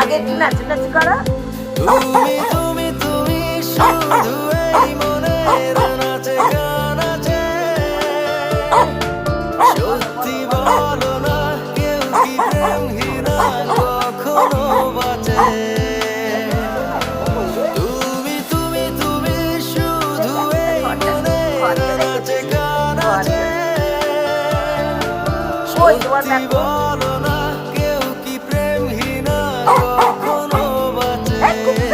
আগে নাচু নাচু করো। তুমি তুমি তুমি শুধু এই মনের নাচে আছে সত্যি বলো না কেউ কি প্রেমহীনা কখনো বাঁচে? তুমি তুমি তুমি শুধু এই মনের নাচে ওই সত্যি বলো